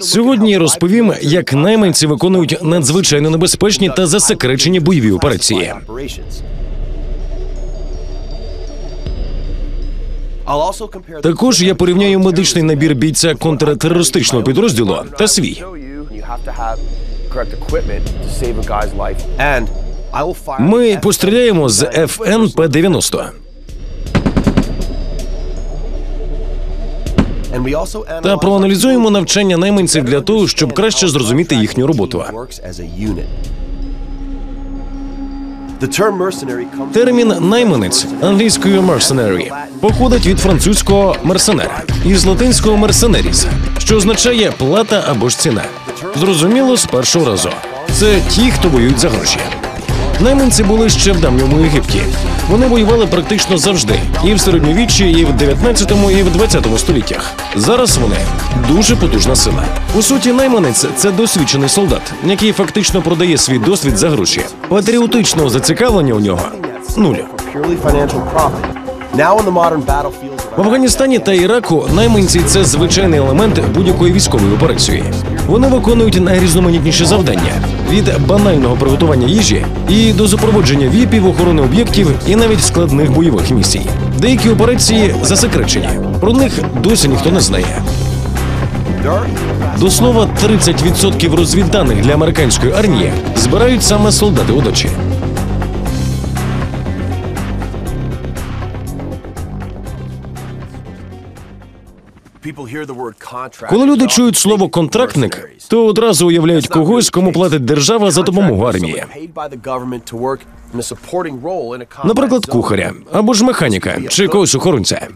Сьогодні розповім, як найманці виконують надзвичайно небезпечні та засекречені бойові операції. Також я порівняю медичний набір бійця контртерористичного підрозділу та свій. Ми постріляємо з ФНП-90. Та проаналізуємо навчання найманців для того, щоб краще зрозуміти їхню роботу. Термін найманець англійською mercenary походить від французького мерсенер із латинського mercenaries, що означає плата або ж ціна. Зрозуміло з першого разу. Це ті, хто воюють за гроші. Найманці були ще в давньому Єгипті. Вони воювали практично завжди, і в середньовіччі, і в 19 і в 20 століттях. Зараз вони дуже потужна сила. У суті, найманець це досвідчений солдат, який фактично продає свій досвід за гроші. Патріотичного зацікавлення у нього нуль. В Афганістані та Іраку найманці це звичайний елемент будь-якої військової операції. Вони виконують найрізноманітніші завдання від банального приготування їжі і до супроводження віпів, охорони об'єктів і навіть складних бойових місій. Деякі операції засекречені. Про них досі ніхто не знає. До слова, 30% розвідданих для американської армії збирають саме солдати удачі. Коли люди чують слово контрактник, то одразу уявляють когось, кому платить держава за допомогу армії. Наприклад, кухаря або ж механіка чи когось охоронця.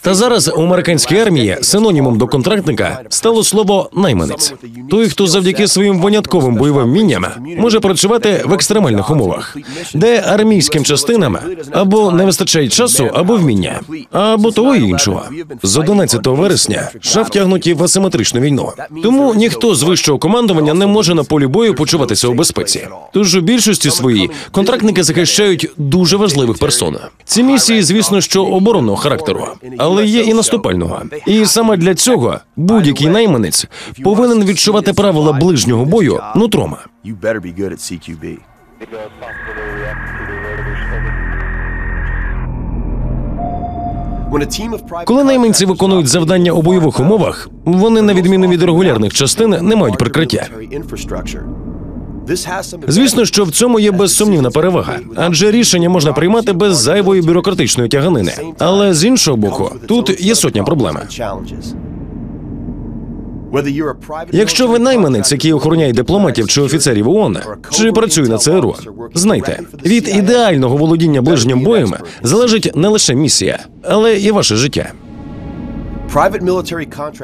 Та зараз у американській армії синонімом до контрактника стало слово найманець. Той, хто завдяки своїм винятковим бойовим вмінням може працювати в екстремальних умовах, де армійським частинам або не вистачає часу, або вміння, або того і іншого. З 11 вересня США втягнуті в асиметричну війну. Тому ніхто з вищого командування не може на полі бою почуватися у безпеці. Тож у більшості своїй контрактники захищають дуже важливих персон. Ці місії, звісно, що оборонного характеру але є і наступального. І саме для цього будь-який найманець повинен відчувати правила ближнього бою нутром. Коли найманці виконують завдання у бойових умовах, вони, на відміну від регулярних частин, не мають прикриття. Звісно, що в цьому є безсумнівна перевага, адже рішення можна приймати без зайвої бюрократичної тяганини. Але з іншого боку, тут є сотня проблем. Якщо ви найманець, який охороняє дипломатів чи офіцерів ООН, чи працює на ЦРУ, знайте, від ідеального володіння ближнім боєм залежить не лише місія, але і ваше життя.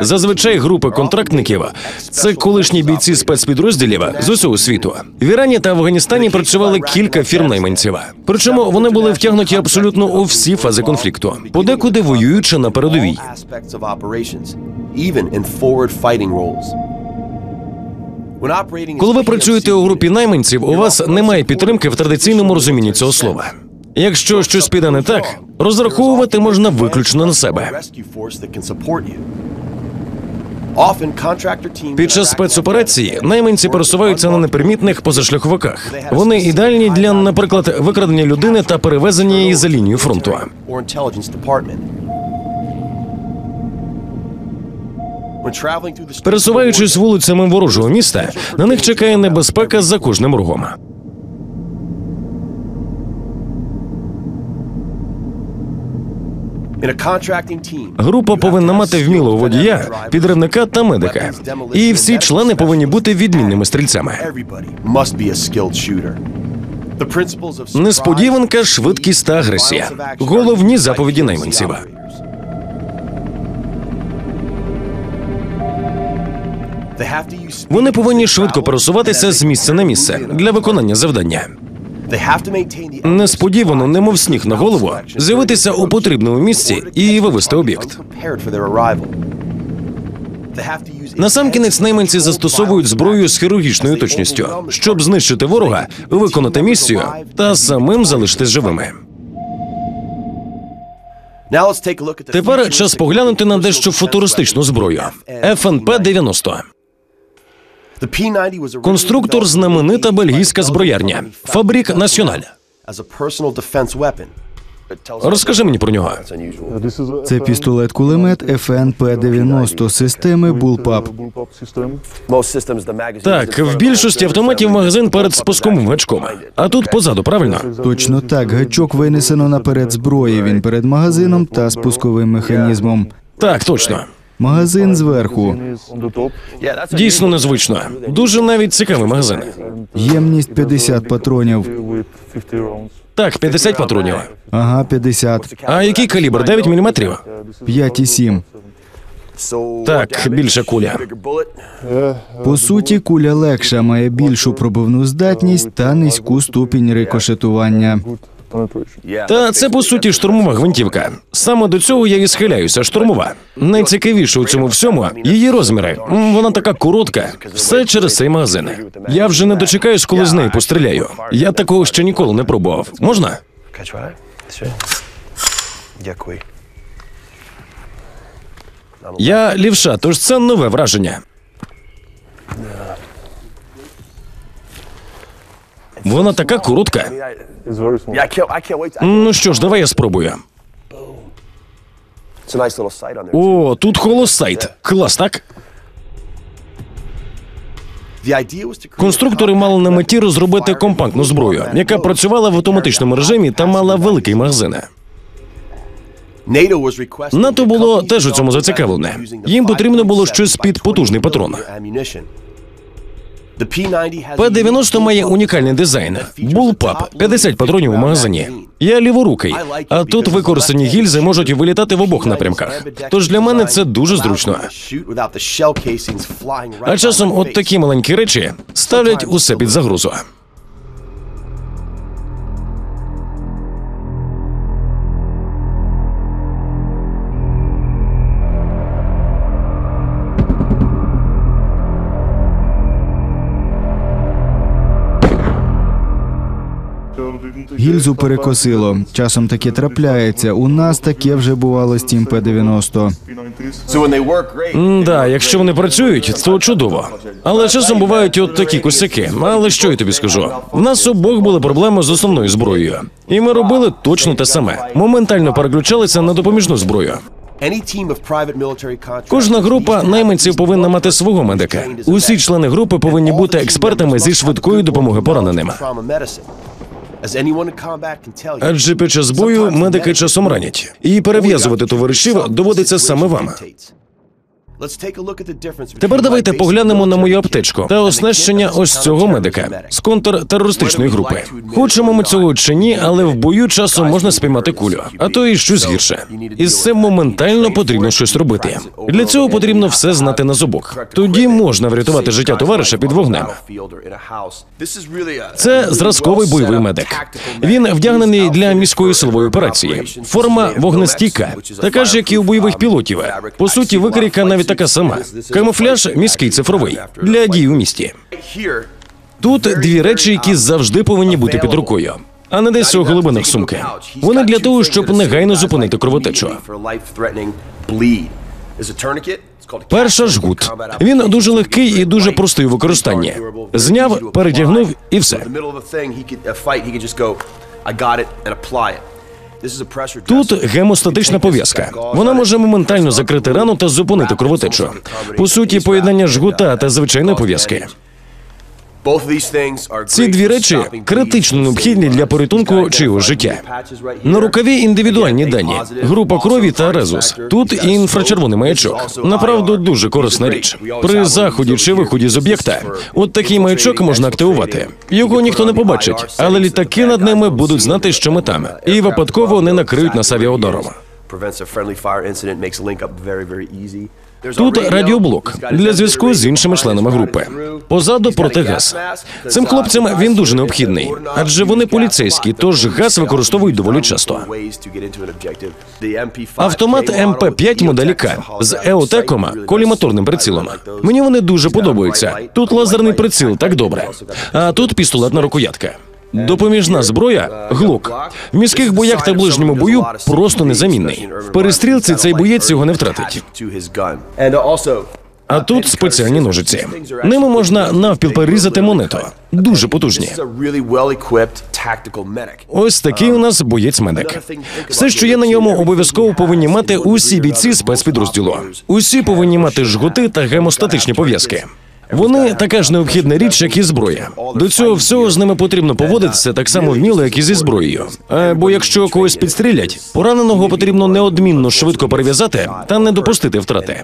Зазвичай групи контрактників це колишні бійці спецпідрозділів з усього світу. В Ірані та Афганістані працювали кілька фірм найманців. Причому вони були втягнуті абсолютно у всі фази конфлікту, подекуди воюючи на передовій. Коли ви працюєте у групі найманців, у вас немає підтримки в традиційному розумінні цього слова. Якщо щось піде не так, розраховувати можна виключно на себе. Під час спецоперації найманці пересуваються на непримітних позашляховиках. Вони ідеальні для, наприклад, викрадення людини та перевезення її за лінію фронту. Пересуваючись вулицями ворожого міста, на них чекає небезпека за кожним рогом. Група повинна мати вмілого водія, підривника та медика. І всі члени повинні бути відмінними стрільцями. Несподіванка, швидкість та агресія. Головні заповіді найманців. Вони повинні швидко пересуватися з місця на місце для виконання завдання. Несподівано, немов сніг на голову, з'явитися у потрібному місці і вивести об'єкт. Насамкінець найманці застосовують зброю з хірургічною точністю, щоб знищити ворога, виконати місію та самим залишитись живими. Тепер час поглянути на дещо футуристичну зброю. ФНП-90. Конструктор знаменита бельгійська зброярня. Фабрік Національ. Розкажи мені про нього. Це пістолет-кулемет ФНП-90 системи Bullpup. Так, в більшості автоматів магазин перед спусковим гачком. А тут позаду, правильно? Точно так, гачок винесено наперед зброї. Він перед магазином та спусковим механізмом. Так, точно. Магазин зверху. Дійсно незвично. Дуже навіть цікавий магазин. Ємність 50 патронів. Так, 50 патронів. Ага, 50. А який калібр? 9 мм? 5,7. Так, більша куля. По суті, куля легша, має більшу пробивну здатність та низьку ступінь рикошетування. Та це по суті штурмова гвинтівка. Саме до цього я і схиляюся. Штурмова. Найцікавіше у цьому всьому її розміри. Вона така коротка. Все через цей магазин. Я вже не дочекаюсь, коли з неї постріляю. Я такого ще ніколи не пробував. Можна? Дякую. Я лівша, тож це нове враження. Вона така коротка. Ну що ж, давай я спробую. О, тут холосайт. Клас, так? Конструктори мали на меті розробити компактну зброю, яка працювала в автоматичному режимі та мала великий магазин. НАТО було теж у цьому зацікавлене. Їм потрібно було щось під потужний патрон. П-90 має унікальний дизайн. Булпап, 50 патронів у магазині. Я ліворукий, а тут використані гільзи можуть вилітати в обох напрямках. Тож для мене це дуже зручно. А часом от такі маленькі речі ставлять усе під загрозу. Гільзу перекосило. Часом таке трапляється. У нас таке вже бувало з тім П-90. Да, якщо вони працюють, то чудово. Але часом бувають от такі косяки. Але що я тобі скажу? В нас обох були проблеми з основною зброєю, і ми робили точно те саме. Моментально переключалися на допоміжну зброю. Кожна група найманців повинна мати свого медика. Усі члени групи повинні бути експертами зі швидкої допомоги пораненим. Адже під час бою медики часом ранять, і перев'язувати товаришів доводиться саме вам. Тепер давайте поглянемо на мою аптечку та оснащення ось цього медика з контртерористичної групи. Хочемо ми цього чи ні, але в бою часом можна спіймати кулю, а то і щось гірше. І з цим моментально потрібно щось робити. Для цього потрібно все знати на зубок. Тоді можна врятувати життя товариша під вогнем. Це зразковий бойовий медик. Він вдягнений для міської силової операції. Форма вогнестійка, така ж, як і у бойових пілотів. По суті, викрійка навіть така сама. Камуфляж міський цифровий для дій у місті. Тут дві речі, які завжди повинні бути під рукою, а не десь у глибинах сумки. Вони для того, щоб негайно зупинити кровотечу. Перша жгут. Він дуже легкий і дуже простий у використанні. Зняв, перетягнув і все. Тут гемостатична пов'язка. Вона може моментально закрити рану та зупинити кровотечу. По суті, поєднання жгута та звичайної пов'язки. Ці дві речі критично необхідні для порятунку чийого життя. На рукаві індивідуальні дані, група крові та резус. Тут інфрачервоний маячок. Направду дуже корисна річ. При заході чи виході з об'єкта. От такий маячок можна активувати. Його ніхто не побачить, але літаки над ними будуть знати, що ми там, і випадково не накриють нас авіаударом. Тут радіоблок для зв'язку з іншими членами групи. Позаду протигаз. Цим хлопцям він дуже необхідний, адже вони поліцейські, тож газ використовують доволі часто. Автомат МП5 моделі К з еотеком, коліматорним прицілом. Мені вони дуже подобаються. Тут лазерний приціл, так добре. А тут пістолетна рукоятка. Допоміжна зброя глок в міських боях та ближньому бою просто незамінний. В перестрілці цей боєць його не втратить. А тут спеціальні ножиці. Ними можна навпіл перерізати монету. Дуже потужні. Ось такий у нас боєць медик. Все, що є на ньому, обов'язково повинні мати усі бійці спецпідрозділу. Усі повинні мати жгути та гемостатичні пов'язки. Вони така ж необхідна річ, як і зброя. До цього всього з ними потрібно поводитися так само вміло, як і зі зброєю. А, бо якщо когось підстрілять, пораненого потрібно неодмінно швидко перев'язати та не допустити втрати.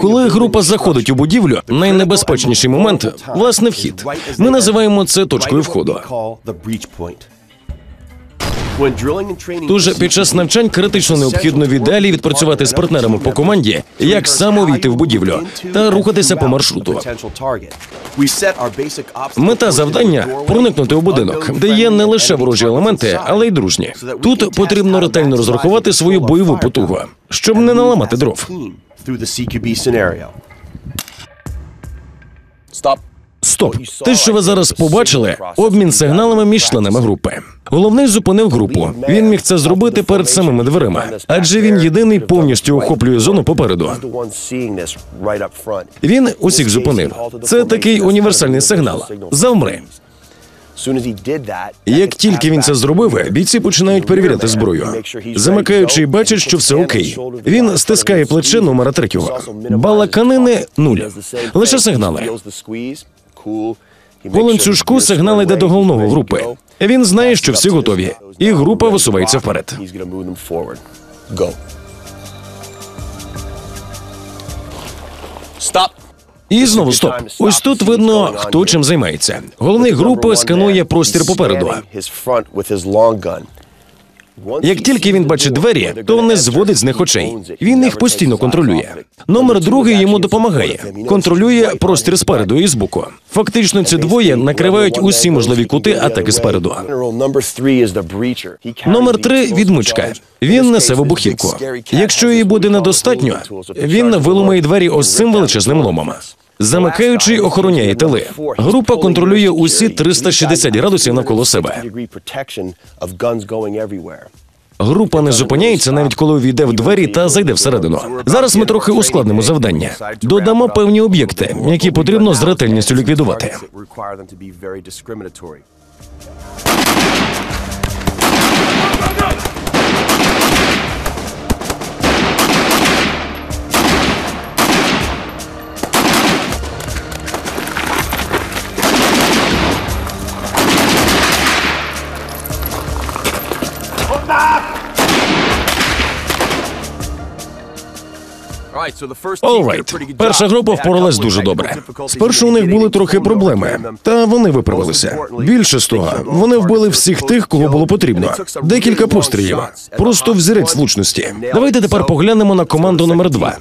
Коли група заходить у будівлю, найнебезпечніший момент власне вхід. Ми називаємо це точкою входу. Тож під час навчань критично необхідно в відпрацювати з партнерами по команді, як саме війти в будівлю та рухатися по маршруту. Мета завдання проникнути у будинок, де є не лише ворожі елементи, але й дружні. Тут потрібно ретельно розрахувати свою бойову потугу, щоб не наламати дров. Стоп, те, що ви зараз побачили, обмін сигналами між членами групи. Головний зупинив групу. Він міг це зробити перед самими дверима, адже він єдиний повністю охоплює зону попереду. Він усіх зупинив. Це такий універсальний сигнал. Завмри. Як тільки він це зробив, бійці починають перевіряти зброю. Замикаючий бачить, що все окей. Він стискає плече номера третього. Балаканини нуль. Лише сигнали. По ланцюжку сигнал йде до головного групи. Він знає, що всі готові, і група висувається вперед. Стоп! І знову стоп. Ось тут видно, хто чим займається. Головний групи сканує простір попереду. Як тільки він бачить двері, то не зводить з них очей. Він їх постійно контролює. Номер другий йому допомагає, контролює простір спереду і збоку. Фактично, ці двоє накривають усі можливі кути атаки спереду. Номер три відмичка. Він несе вибухівку. Якщо її буде недостатньо, він виломає двері ось цим величезним ломом. Замикаючий охороняє тили. Група контролює усі 360 градусів навколо себе. Група не зупиняється, навіть коли увійде в двері та зайде всередину. Зараз ми трохи ускладнимо завдання. Додамо певні об'єкти, які потрібно з ретельністю ліквідувати. Олрайт. Перша група впоралась дуже добре. Спершу у них були трохи проблеми, та вони виправилися. Більше з того, вони вбили всіх тих, кого було потрібно. Декілька пострілів. Просто взірець влучності. Давайте тепер поглянемо на команду номер два.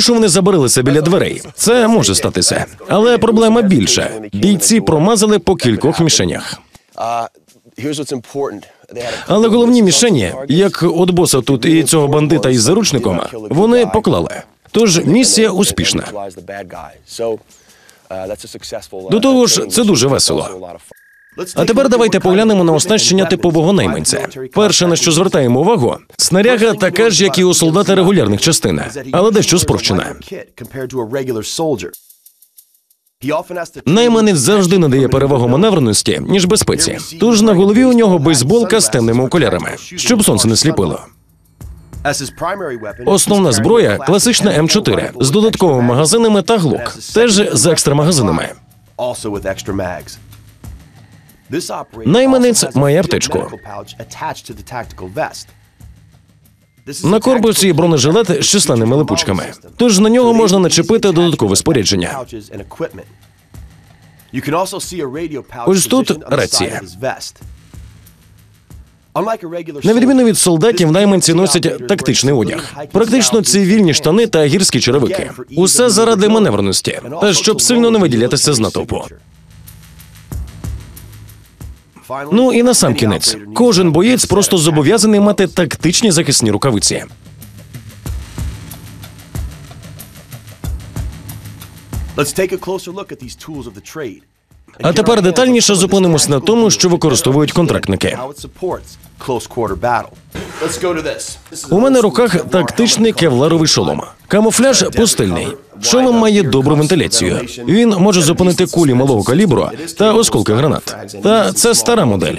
Спершу вони забарилися біля дверей. Це може статися, але проблема більша. Бійці промазали по кількох мішенях. Але головні мішені, як от боса тут і цього бандита із заручником, вони поклали. Тож місія успішна. До того ж, це дуже весело. А тепер давайте поглянемо на оснащення типового найманця. Перше, на що звертаємо увагу, снаряга така ж, як і у солдата регулярних частин, але дещо спрощена. Найманець завжди надає перевагу маневреності, ніж безпеці. Тож на голові у нього бейсболка з темними окулярами, щоб сонце не сліпило. Основна зброя класична М4 з додатковими магазинами та глок, теж з екстра магазинами. Найманець має аптечку. На корпусі бронежилет з численними липучками, тож на нього можна начепити додаткове спорядження. Ось тут рація. На відміну від солдатів, найманці носять тактичний одяг, практично цивільні штани та гірські черевики. Усе заради маневреності, та щоб сильно не виділятися з натовпу. Ну і на сам кінець, кожен боєць просто зобов'язаний мати тактичні захисні рукавиці. А тепер детальніше зупинимось на тому, що використовують контрактники. У мене в руках тактичний кевларовий шолом. Камуфляж пустельний. Шолом має добру вентиляцію. Він може зупинити кулі малого калібру та осколки гранат. Та це стара модель.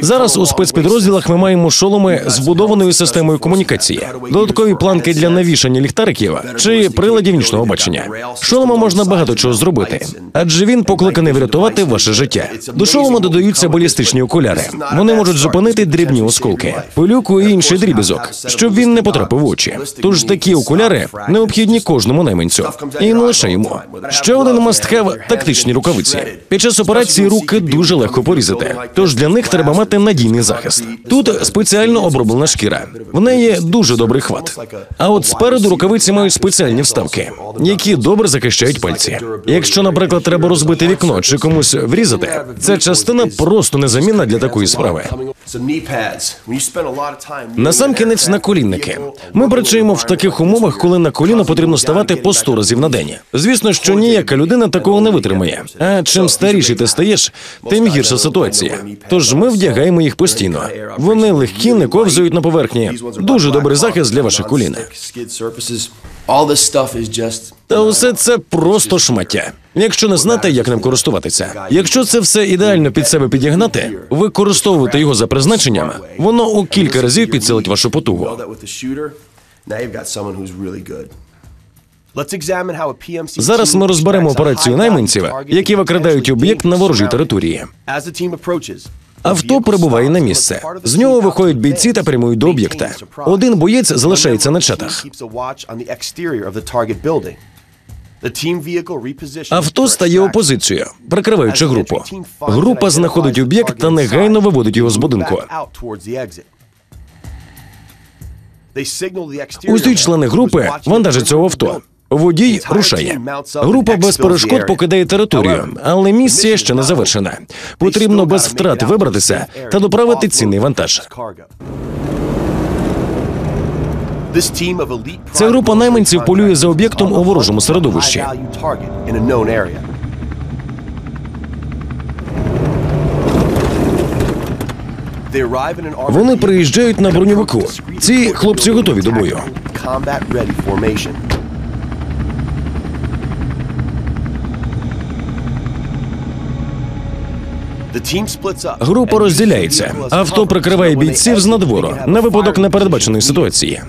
Зараз у спецпідрозділах ми маємо шоломи з вбудованою системою комунікації, додаткові планки для навішання ліхтариків чи приладів нічного бачення. Шолома можна багато чого зробити, адже він покликаний врятувати ваше життя. До шолома додаються балістичні окуляри. Вони можуть зупинити дрібні осколки, пилюку і інший дрібізок, щоб він не потрапив в очі. Тож такі окуляри необхідні кожному найманцю. І не лише йому. Ще один мастхев – тактичні рукавиці. Під час операції руки дуже легко порізати, тож для них треба мати надійний захист. Тут спеціально оброблена шкіра. В неї дуже добрий хват. А от спереду рукавиці мають спеціальні вставки, які добре захищають пальці. Якщо, наприклад, треба розбити вікно чи комусь врізати, ця частина просто незамінна для такої справи. Насамкінець наколінники. Ми працюємо в таких умовах, коли на коліно потрібно ставати по 100 разів на день. Звісно, що ніяка людина такого не витримає. А чим старіший ти стаєш, тим гірша ситуація. Тож ми вдягаємо їх постійно. Вони легкі, не ковзають на поверхні. Дуже добрий захист для ваших колін. Та усе це просто шмаття. Якщо не знати, як ним користуватися. Якщо це все ідеально під себе підігнати, використовувати його за призначенням, воно у кілька разів підсилить вашу потугу. Зараз ми розберемо операцію найманців, які викрадають об'єкт на ворожій території. Авто прибуває на місце. З нього виходять бійці та прямують до об'єкта. Один боєць залишається на чатах. Авто стає у позицію, прикриваючи групу. Група знаходить об'єкт та негайно виводить його з будинку. Усі члени групи вантажаться у авто. Водій рушає. Група без перешкод покидає територію, але місія ще не завершена. Потрібно без втрат вибратися та доправити цінний вантаж. Ця група найманців полює за об'єктом у ворожому середовищі. Вони приїжджають на броньовику. Ці хлопці готові до бою. Група розділяється. Авто прикриває бійців з надвору на випадок непередбаченої ситуації.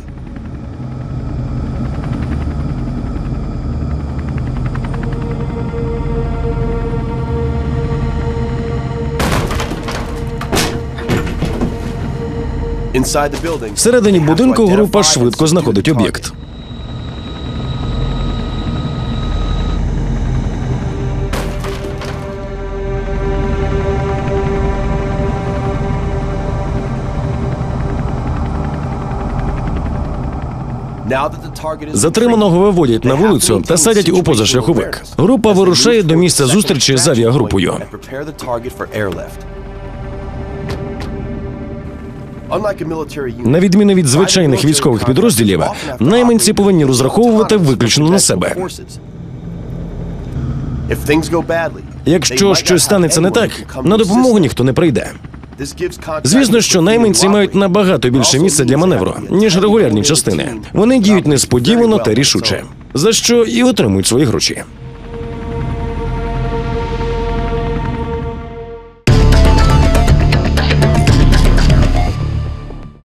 Всередині будинку група швидко знаходить об'єкт. Затриманого виводять на вулицю та садять у позашляховик. Група вирушає до місця зустрічі з авіагрупою. На відміну від звичайних військових підрозділів, найманці повинні розраховувати виключно на себе. Якщо щось станеться не так, на допомогу ніхто не прийде. Звісно, що найманці мають набагато більше місця для маневру, ніж регулярні частини. Вони діють несподівано та рішуче, за що і отримують свої гроші.